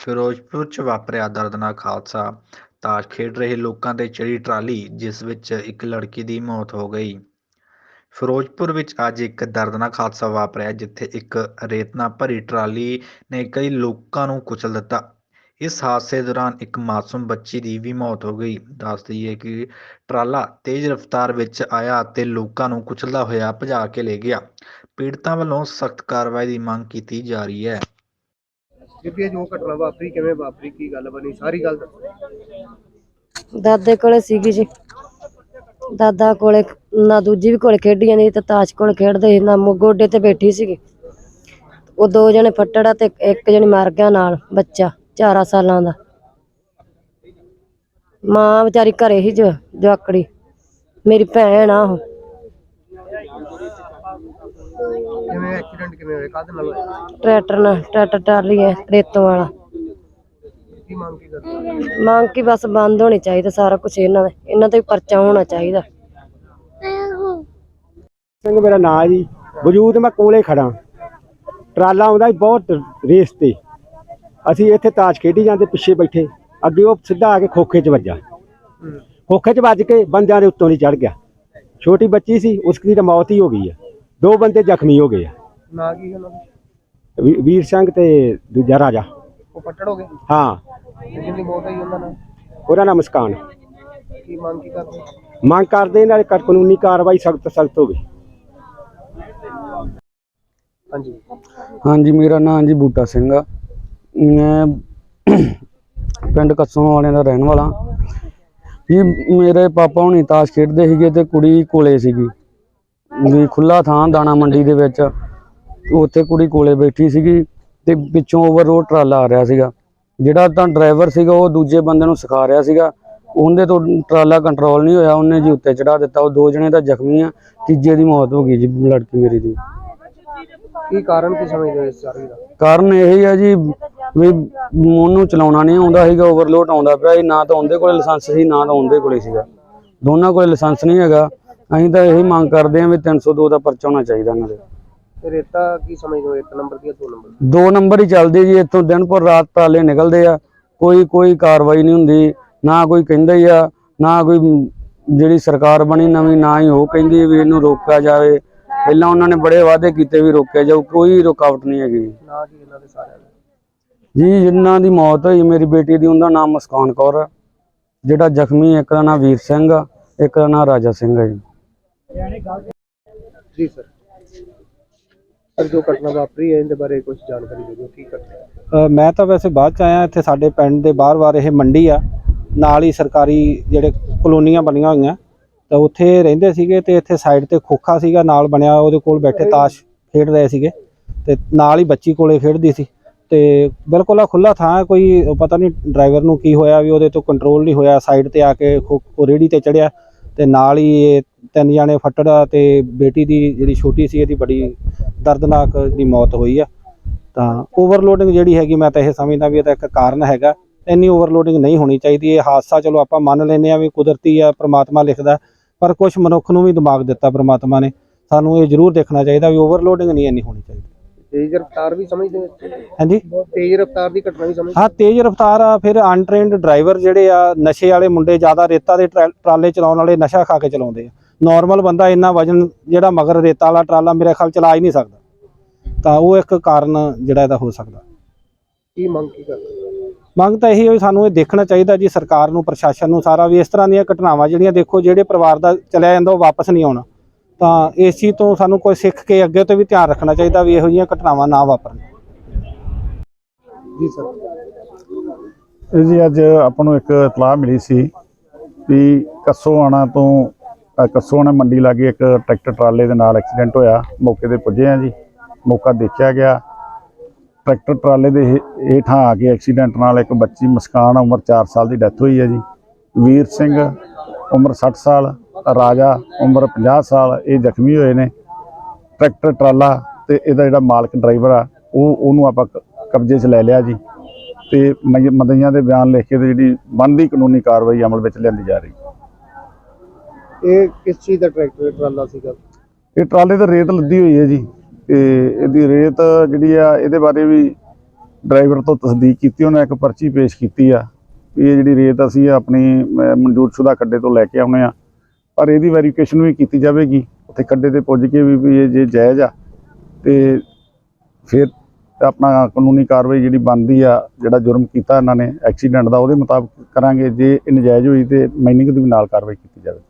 ਫਿਰੋਜ਼ਪੁਰ 'ਚ ਵਾਪਰਿਆ ਦਰਦਨਾਕ ਹਾਦਸਾ, ਤਾਸ਼ ਖੇਡ ਰਹੇ ਲੋਕਾਂ ਤੇ ਚੜ੍ਹੀ ਟਰਾਲੀ, ਜਿਸ ਵਿੱਚ ਇੱਕ ਲੜਕੀ ਦੀ ਮੌਤ ਹੋ ਗਈ। ਫਿਰੋਜ਼ਪੁਰ ਵਿੱਚ ਅੱਜ ਇੱਕ ਦਰਦਨਾਕ ਹਾਦਸਾ ਵਾਪਰਿਆ, ਜਿੱਥੇ ਇੱਕ ਰੇਤਨਾ ਭਰੀ ਟਰਾਲੀ ਨੇ ਕਈ ਲੋਕਾਂ ਨੂੰ ਕੁਚਲ ਦਿੱਤਾ। ਇਸ ਹਾਦਸੇ ਦੌਰਾਨ ਇੱਕ ਮਾਸੂਮ ਬੱਚੀ ਦੀ ਵੀ ਮੌਤ ਹੋ ਗਈ। ਦੱਸ ਦਈਏ ਕਿ ਟਰਾਲਾ ਤੇਜ਼ ਰਫ਼ਤਾਰ ਵਿੱਚ ਆਇਆ ਅਤੇ ਲੋਕਾਂ ਨੂੰ ਕੁਚਲਦਾ ਹੋਇਆ ਭਜਾ ਕੇ ਲੈ ਗਿਆ। ਪੀੜਤਾਂ ਵੱਲੋਂ ਸਖਤ ਕਾਰਵਾਈ ਦੀ ਮੰਗ ਕੀਤੀ ਜਾ ਰਹੀ ਹੈ। ਬੀਬੀ, ਇਹ ਜੋ ਘਟਨਾ ਵਾਪਰੀ, ਕਿਵੇਂ ਵਾਪਰੀ, ਕੀ ਗੱਲ ਬਣੀ, ਸਾਰੀ ਗੱਲ ਦੱਸੋ। ਦਾਦੇ ਕੋਲੇ ਸੀਗੀ ਜੀ। ਦਾਦਾ ਕੋਲੇ, ਨਾ ਦੂਜੀ ਵੀ ਕੋਲੇ ਖੇਡੀ ਜਾਂਦੀ ਸੀ ਤੇ ਤਾਸ਼ ਕੋਲ ਖੇਡਦੇ ਸੀ, ਨਾ ਮੋ- ਗੋਡੇ ਤੇ ਬੈਠੀ ਸੀਗੀ। ਉਹ ਦੋ ਜਣੇ ਫੱਟੜਾ ਤੇ ਇੱਕ ਜਣੀ ਮਰ ਗਿਆ ਨਾਲ, ਬੱਚਾ 4 ਸਾਲਾਂ ਦਾ। ਮਾਂ ਵਿਚਾਰੀ ਘਰੇ ਹੀ ਜੋ, ਜਵਾਕੜੀ। ਮੇਰੀ ਭੈਣ ਆ ਉਹ। ਕਿਵੇਂ ਐਕਸੀਡੈਂਟ ਕਿਵੇਂ ਹੋਇਆ? ਕਾਹਦੇ ਨਾਲ ਹੋਇਆ? ਟਰੈਕਟਰ ਨਾਲ ਟਰੈਕਟਰ ਟਰਾਲੀ ਹੈ ਰੇਤੋਂ ਵਾਲਾ। ਕੀ ਮੰਗ ਕੀ ਕਰਦੇ ਮੰਗ ਕੀ ਬਸ ਬੰਦ ਹੋਣੀ ਚਾਹੀਦਾ ਸਾਰਾ ਕੁਝ ਇਹਨਾਂ ਦਾ ਇਹਨਾਂ ਤੇ ਪਰਚਾ ਹੋਣਾ ਚਾਹੀਦਾ। ਸਿੰਘ ਮੇਰਾ ਨਾਂ ਜੀ ਵਜੂਦ ਮੈਂ ਕੋਲੇ ਖੜਾ ਟਰਾਲਾ ਆਉਂਦਾ ਸੀ ਬਹੁਤ ਰੇਸ ਤੇ। ਅਸੀਂ ਇੱਥੇ ਤਾਸ਼ ਖੇਡੀ ਜਾਂਦੇ ਪਿੱਛੇ ਬੈਠੇ। ਅੱਗੇ ਉਹ ਸਿੱਧਾ ਆ ਕੇ ਖੋਖੇ 'ਚ ਵੱਜਾ। ਖੋਖੇ 'ਚ ਵੱਜ ਕੇ ਬੰਦਿਆਂ ਦੇ ਉੱਤੋਂ ਦੀ ਚੜ ਗਿਆ। ਛੋਟੀ ਬੱਚੀ ਸੀ ਉਸ ਦੀ ਤਾਂ ਮੌਤ ਹੀ ਹੋ ਗਈ ਆ। ਦੋ ਬੰਦੇ ਜ਼ਖਮੀ ਹੋ ਗਏ ਆ। ਨਾ ਕੀ ਉਹਨਾਂ ਦਾ? ਵੀ- ਵੀਰ ਸਿੰਘ ਤੇ ਦੂਜਾ ਰਾਜਾ। ਉਹ ਪੱਟੜ ਹੋ ਗਏ? ਹਾਂ। ਤੇ ਜਿਹਦੀ ਮੌਤ ਹੋਈ ਉਹਨਾਂ ਨਾਲ? ਉਹਦਾ ਨਾਮ ਮੁਸਕਾਨ। ਕੀ ਮੰਗ ਕੀ ਕਰਦੇ? ਮੰਗ ਕਰਦੇ ਨਾਲ ਕਰ ਕਾਨੂੰਨੀ ਕਾਰਵਾਈ ਸਖਤ ਸਖਤ ਹੋਵੇ। ਹਾਂਜੀ। ਹਾਂਜੀ ਮੇਰਾ ਨਾਮ ਜੀ ਬੂਟਾ ਸਿੰਘ ਆ। ਮੈਂ ਪਿੰਡ ਕੱਸੋਂ ਵਾਲਿਆਂ ਦਾ ਰਹਿਣ ਵਾਲਾ। ਜੀ ਮੇਰੇ ਪਾਪਾ ਹੁਣੀ ਤਾਸ਼ ਖੇਡਦੇ ਸੀਗੇ ਤੇ ਕੁੜੀ ਕੋਲੇ ਸੀਗੀ। ਵੀ ਖੁੱਲਾ ਥਾਂ ਦਾਣਾ ਮੰਡੀ ਦੇ ਵਿੱਚ। ਉੱਥੇ ਕੁੜੀ ਕੋਲੇ ਬੈਠੀ ਸੀਗੀ ਤੇ ਪਿੱਛੋਂ ਓਵਰਲੋਡ ਟਰਾਲਾ ਆ ਰਿਹਾ ਸੀਗਾ। ਜਿਹੜਾ ਤਾਂ ਡਰਾਈਵਰ ਸੀਗਾ ਉਹ ਦੂਜੇ ਬੰਦੇ ਨੂੰ ਸਿਖਾ ਰਿਹਾ ਸੀਗਾ। ਉਹਦੇ ਤੋਂ ਟਰਾਲਾ ਕੰਟਰੋਲ ਨਹੀਂ ਹੋਇਆ ਉਹਨੇ ਜੀ ਉੱਤੇ ਚੜਾ ਦਿੱਤਾ। ਉਹ ਦੋ ਜਣੇ ਤਾਂ ਜ਼ਖਮੀ ਆ ਤੀਜੇ ਦੀ ਮੌਤ ਹੋ ਗਈ ਜੀ ਲੜਕੀ ਮੇਰੀ ਦੀ। ਕੀ ਕਾਰਨ ਕੀ ਸਮਝਦੇ ਹੋ ਇਸ ਸਾਰੀ ਦਾ? ਕਾਰਨ ਇਹ ਹੀ ਆ ਜੀ ਵੀ ਉਹਨੂੰ ਚਲਾਉਣਾ ਨਹੀਂ ਆਉਂਦਾ ਸੀਗਾ ਓਵਰਲੋਡ ਆਉਂਦਾ ਪਿਆ ਸੀ। ਨਾ ਤਾਂ ਉਹਦੇ ਕੋਲੇ ਲਾਇਸੈਂਸ ਸੀ ਨਾ ਤਾਂ ਉਹਦੇ ਕੋਲੇ ਸੀਗਾ। ਦੋਨਾਂ ਕੋਲੇ ਲਾਇਸੈਂਸ ਨਹੀਂ ਹੈਗਾ। ਅਸੀਂ ਤਾਂ ਇਹੀ ਮੰਗ ਕਰਦੇ ਹਾਂ ਵੀ 302 ਦਾ ਪਰਚਾ ਹੋਣਾ ਚਾਹੀਦਾ ਇਹਨਾਂ ਦੇ। ਤੇ ਰੇਤਾ ਕੀ ਸਮਝਦੇ ਹੋ? ਇੱਕ ਨੰਬਰ ਦੀ ਦੋ ਨੰਬਰ ਦੀ? ਨੰਬਰ ਹੀ ਚੱਲਦੇ ਜੀ ਇੱਥੋਂ ਦਿਨ ਰਾਤ ਟਰਾਲੇ ਨਿਕਲਦੇ ਆ। ਕੋਈ ਕੋਈ ਕਾਰਵਾਈ ਨਹੀਂ ਹੁੰਦੀ ਨਾ ਕੋਈ ਕਹਿੰਦਾ ਹੀ ਆ ਨਾ ਕੋਈ ਜਿਹੜੀ ਸਰਕਾਰ ਬਣੀ ਨਵੀਂ ਨਾ ਹੀ ਉਹ ਕਹਿੰਦੀ ਵੀ ਇਹਨੂੰ ਰੋਕਿਆ ਜਾਵੇ। ਪਹਿਲਾਂ ਉਹਨਾਂ ਨੇ ਬੜੇ ਵਾਅਦੇ ਕੀਤੇ ਵੀ ਰੋਕਿਆ ਜਾਊ ਕੋਈ ਰੁਕਾਵਟ ਨਹੀਂ ਹੈਗੀ। ਨਾ ਕੀ ਇਹਨਾਂ ਦੇ ਸਾਰਿਆਂ ਦਾ। ਜੀ ਜਿਨ੍ਹਾਂ ਦੀ ਮੌਤ ਹੋਈ ਮੇਰੀ ਬੇਟੀ ਦੀ ਉਹਦਾ ਨਾਮ ਮੁਸਕਾਨ ਕੌਰ ਆ ਜਿਹੜਾ ਜ਼ਖਮੀ ਇੱਕ ਦਾ ਨਾਮ ਵੀਰ ਸਿੰਘ ਆ ਇੱਕ ਦਾ ਨਾਮ ਰਾਜਾ ਸਿੰਘ ਆ ਜੀ। ਜੀ ਸਰ। ਸਰ ਜੋ ਘਟਨਾ ਵਾਪਰੀ ਹੈ ਇਹਦੇ ਬਾਰੇ ਕੁਝ ਜਾਣਕਾਰੀ ਦੇ ਦਿਓ ਕੀ ਘਟਨਾ ਅ, ਮੈਂ ਤਾਂ ਵੈਸੇ ਬਾਅਦ ਚ ਆਇਆ ਇੱਥੇ ਸਾਡੇ ਪਿੰਡ ਦੇ ਬਾਹਰ-ਬਾਹਰ ਇਹ ਮੰਡੀ ਆ। ਨਾਲ ਹੀ ਸਰਕਾਰੀ ਜਿਹੜੇ ਕਲੋਨੀਆਂ ਬਣੀਆਂ ਹੋਈਆਂ। ਤਾਂ ਉੱਥੇ ਰਹਿੰਦੇ ਸੀਗੇ ਤੇ ਇੱਥੇ ਸਾਈਡ ਤੇ ਖੋਖਾ ਸੀਗਾ ਨਾਲ ਬਣਿਆ ਉਹਦੇ ਕੋਲ ਬੈਠੇ ਤਾਸ਼ ਖੇਡ ਰਹੇ ਸੀਗੇ। ਤੇ ਨਾਲ ਹੀ ਬੱਚੀ ਕੋਲੇ ਖੇਡਦੀ ਸੀ। ਤੇ ਬਿਲਕੁਲ ਆ ਖੁੱਲਾ ਥਾਂ ਹੈ ਕੋਈ ਪਤਾ ਨਹੀਂ ਡਰਾਈਵਰ ਨੂੰ ਕੀ ਹੋਇਆ ਵੀ ਉਹਦੇ ਤੋਂ ਕੰਟਰੋਲ ਨਹੀਂ ਹੋਇਆ। ਸਾਈਡ ਤੇ ਆ ਕੇ ਖੋ ਉਹ ਰੇਹੜੀ ਤੇ ਚੜਿਆ ਤੇ ਨਾਲ ਹੀ ਇਹ ਤਿੰਨ ਜਾਣੇ ਫੱਟੜਾ ਤੇ ਬੇਟੀ ਦੀ ਜਿਹੜੀ ਛੋਟੀ ਸੀ ਇਹਦੀ ਬੜੀ ਦਰਦਨਾਕ ਦੀ ਮੌਤ ਹੋਈ ਆ। ਤਾਂ ਓਵਰਲੋਡਿੰਗ ਜਿਹੜੀ ਹੈਗੀ ਮੈਂ ਤਾਂ ਇਹ ਸਮਝਦਾ ਵੀ ਇਹਦਾ ਇੱਕ ਕਾਰਨ ਹੈਗਾ। ਇੰਨੀ ਓਵਰਲੋਡਿੰਗ ਨਹੀਂ ਹੋਣੀ ਚਾਹੀਦੀ। ਇਹ ਹਾਦਸਾ ਚਲੋ ਆਪਾਂ ਮੰਨ ਲੈਂਦੇ ਆ ਵੀ ਕੁਦਰਤੀ ਆ, ਪ੍ਰਮਾਤਮਾ ਲਿਖਦਾ, ਪਰ ਕੁਝ ਮਨੁੱਖ ਨੂੰ ਵੀ ਦਿਮਾਗ ਦਿੱਤਾ ਪ੍ਰਮਾਤਮਾ ਨੇ। ਸਾਨੂੰ ਇਹ ਜ਼ਰੂਰ ਦੇਖਣਾ ਚਾਹੀਦਾ ਵੀ ਓਵਰਲੋਡਿੰਗ ਨਹੀਂ ਇੰਨੀ ਹੋਣੀ ਚਾਹੀਦੀ। ਤੇਜ਼ ਰਫ਼ਤਾਰ ਵੀ ਸਮਝਦੇ ਹੋ ਹਾਂਜੀ? ਬਹੁਤ ਤੇਜ਼ ਰਫ਼ਤਾਰ ਦੀ ਘਟਨਾ ਵੀ ਸਮਝਦੇ ਹਾਂ ਤੇਜ਼ ਰਫ਼ਤਾਰ ਆ ਫਿਰ ਅਨਟ੍ਰੇਨਡ ਡਰਾਈਵਰ ਜਿਹੜੇ ਆ ਨਸ਼ੇ ਵਾਲੇ ਮੁੰਡੇ ਜ਼ਿਆਦਾ ਰੇਤਾ ਦੇ ਟਰਾ- ਟਰਾਲੇ ਚਲਾਉਣ ਵਾਲੇ ਨਸ਼ਾ ਖਾ ਕੇ ਚਲਾਉਂਦੇ ਆ। ਨਾਰਮਲ ਬੰਦਾ ਇੰਨਾ ਵਜਨ ਜਿਹੜਾ ਮਗਰ ਰੇਤਾ ਵਾਲਾ ਟਰਾਲਾ ਮੇਰੇ ਖਿਆਲ ਚਲਾ ਹੀ ਨਹੀਂ ਸਕਦਾ। ਤਾਂ ਉਹ ਇੱਕ ਕਾਰਨ ਜਿਹੜਾ ਇਹਦਾ ਹੋ ਸਕਦਾ। ਕੀ ਮੰਗ ਕੀ ਕਰਦੇ ਮੰਗ ਤਾਂ ਇਹੀ ਹੈ ਵੀ ਸਾਨੂੰ ਇਹ ਦੇਖਣਾ ਚਾਹੀਦਾ ਜੀ ਸਰਕਾਰ ਨੂੰ ਪ੍ਰਸ਼ਾਸਨ ਨੂੰ ਸਾਰਾ ਵੀ ਇਸ ਤਰ੍ਹਾਂ ਦੀਆਂ ਘਟਨਾਵਾਂ ਜਿਹੜੀਆਂ ਦੇਖੋ ਜਿਹੜੇ ਪਰਿਵਾਰ ਦਾ ਚਲਿਆ ਜਾਂਦਾ ਉਹ ਵਾਪਸ ਨਹੀਂ ਆਉਣਾ। ਤਾਂ ਇਸ ਚੀਜ਼ ਤੋਂ ਸਾਨੂੰ ਕੋਈ ਸਿੱਖ ਕੇ ਅੱਗੇ ਤੋਂ ਵੀ ਧਿਆਨ ਰੱਖਣਾ ਚਾਹੀਦਾ ਵੀ ਇਹੋ ਜਿਹੀਆਂ ਘਟਨਾਵਾਂ ਨਾ ਵਾਪਰਨ। ਜੀ ਸਰ। ਇਹ ਜੀ ਅੱਜ ਆਪਾਂ ਨੂੰ ਇੱਕ ਇਤਲਾਹ ਮਿਲੀ ਸੀ ਵੀ ਕੱਸੋਆਣਾ ਤੋਂ ਕੱਸੋਆਣਾ ਮੰਡੀ ਲਾਗੇ ਇੱਕ ਟਰੈਕਟਰ ਟਰਾਲੇ ਦੇ ਨਾਲ ਐਕਸੀਡੈਂਟ ਹੋਇਆ। ਮੌਕੇ ਤੇ ਪੁੱਜੇ ਆ ਜੀ। ਮੌਕਾ ਦੇਖਿਆ ਗਿਆ। ਟਰੈਕਟਰ ਟਰਾਲੇ ਦੇ ਹੇਠਾਂ ਆ ਕੇ ਐਕਸੀਡੈਂਟ ਨਾਲ ਇੱਕ ਬੱਚੀ ਮਸਕਾਨ ਉਮਰ 4 ਸਾਲ ਦੀ ਡੈਥ ਹੋਈ ਹੈ ਜੀ। ਵੀਰ ਸਿੰਘ ਉਮਰ 60 ਸਾਲ ਰਾਜਾ ਉਮਰ 50 ਸਾਲ ਇਹ ਜ਼ਖਮੀ ਹੋਏ ਨੇ। ਟਰੈਕਟਰ ਟਰਾਲਾ ਤੇ ਇਹਦਾ ਜਿਹੜਾ ਮਾਲਕ ਡਰਾਈਵਰ ਆ ਉਹ ਉਹਨੂੰ ਆਪਾਂ ਕਬਜ਼ੇ 'ਚ ਲੈ ਲਿਆ ਜੀ। ਤੇ ਮਦਈਆਂ ਦੇ ਬਿਆਨ ਲਿਖ ਕੇ ਤੇ ਜਿਹੜੀ ਬਣਦੀ ਕਾਨੂੰਨੀ ਕਾਰਵਾਈ ਅਮਲ ਵਿੱਚ ਲਿਆਂਦੀ ਜਾ ਰਹੀ। ਇਹ ਕਿਸ ਚੀਜ਼ ਦਾ ਟਰੈਕਟਰ ਟਰਾਲਾ ਸੀਗਾ? ਇਹ ਟਰਾਲੇ ਤੇ ਰੇਤ ਲੱਦੀ ਹੋਈ ਹੈ ਜੀ। ਤੇ ਇਹਦੀ ਰੇਤ ਜਿਹੜੀ ਆ ਇਹਦੇ ਬਾਰੇ ਵੀ ਡਰਾਈਵਰ ਤੋਂ ਤਸਦੀਕ ਕੀਤੀ ਉਹਨਾਂ ਇੱਕ ਪਰਚੀ ਪੇਸ਼ ਕੀਤੀ ਆ। ਇਹ ਜਿਹੜੀ ਰੇਤ ਅਸੀਂ ਆਪਣੀ ਅਹ, ਮਨਜ਼ੂਰਸ਼ੁਦਾ ਖੱਡੇ ਤੋਂ ਲੈ ਕੇ ਆਉਣੇ ਆ। ਪਰ ਇਹਦੀ ਵੈਰੀਫਿਕੇਸ਼ਨ ਵੀ ਕੀਤੀ ਜਾਵੇਗੀ। ਉੱਥੇ ਖੱਡੇ ਤੇ ਪੁੱਜ ਕੇ ਵੀ ਵੀ ਇਹ ਜੇ ਜਾਇਜ਼ ਆ, ਤੇ ਫਿਰ ਆਪਣਾ ਕਾਨੂੰਨੀ ਕਾਰਵਾਈ ਜਿਹੜੀ ਬਣਦੀ ਆ, ਜਿਹੜਾ ਜੁਰਮ ਕੀਤਾ ਇਹਨਾਂ ਨੇ ਐਕਸੀਡੈਂਟ ਦਾ ਉਹਦੇ ਮੁਤਾਬਕ ਕਰਾਂਗੇ। ਜੇ ਇਹ ਨਜਾਇਜ਼ ਹੋਈ ਤੇ ਮਾਈਨਿੰਗ ਦੀ ਵੀ ਨਾਲ ਕਾਰਵਾਈ ਕੀਤੀ ਜਾਵੇ।